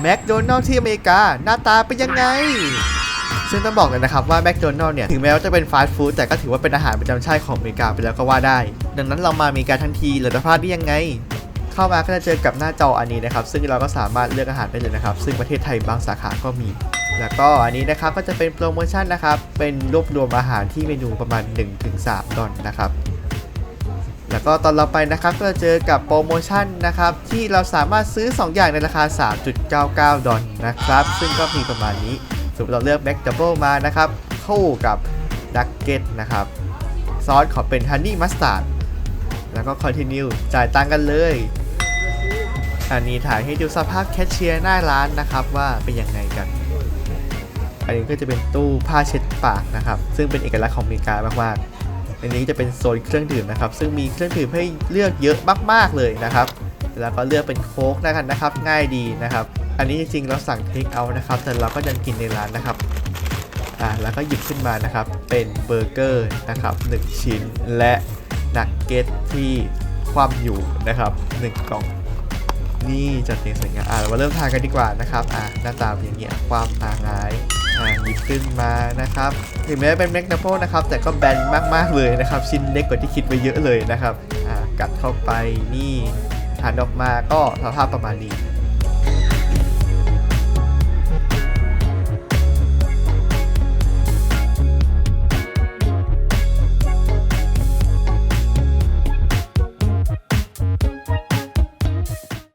แมคโดนัลล์ที่อเมริกา หน้าตาเป็นยังไง ซึ่งต้องบอกเลยนะครับว่าแมคโดนัลล์เนี่ย ถึงแม้ว่าจะเป็นฟาสต์ฟู้ดแต่ก็ถือว่าเป็นอาหารประจำชาติของอเมริกาไปแล้วก็ว่าได้ ดังนั้นเรามาอเมริกาทั้งทีเราจะพลาดได้ยังไง เข้ามาก็จะเจอกับหน้าจออันนี้นะครับ ซึ่งเราก็สามารถเลือกอาหารได้เลยนะครับ ซึ่งประเทศไทยบางสาขาก็มีแล้วก็อันนี้นะครับก็จะเป็นโปรโมชั่นนะครับ เป็นรวบรวมอาหารที่เมนูประมาณ 1-3ดอลนะครับ แล้วก็ตอนเราไปนะครับก็จะเจอกับโปรโมชั่นนะครับที่เราสามารถซื้อ 2 อย่างในราคา 3.99 ดอลนะครับ ซึ่งก็มีประมาณนี้สมมติเราเลือกแม็กดับเบิลมานะครับคู่กับดักเก็ตนะครับซอสขอเป็นฮันนี่มัสตาร์ดแล้วก็คอนติเนียจ่ายตังกันเลยอันนี้ถ่ายให้ดูสภาพแคชเชียร์หน้าร้านนะครับว่าเป็นยังไงกัน อันนี้ก็จะเป็นตู้ผ้าเช็ดปากนะครับ ซึ่งเป็นเอกลักษณ์ของอเมริกามากๆ อันนี้จะเป็นโซนเครื่องดื่มนะครับ ซึ่งมีเครื่องดื่มให้เลือกเยอะมากๆเลยนะครับ แล้วก็เลือกเป็นโค้กนะครับนะครับ ง่ายดีนะครับ อันนี้จริงๆเราสั่งเทคเอานะครับ แต่เราก็ยังกินในร้านนะครับอ่าแล้วก็หยิบขึ้นมานะครับ เป็นเบอร์เกอร์นะครับ1ชิ้นและนักเก็ตที่คว่ำอยู่นะครับ1กล่องนี่จัดเรียงสวยงามอ่าเรามาเริ่มทานกันดีกว่านะครับอ่าหน้าตาเป็นอย่างเงี้ยความต่ายอ่า หยิบขึ้นมานะครับ ถึงแม้เป็นแมกนาโปนะครับ แต่ก็แบนมากๆเลยนะครับ ชิ้นเล็กกว่าที่คิดไว้เยอะเลยนะครับอ่ากัดเข้าไปนี่หันออกมาก็สภาพประมาณนี้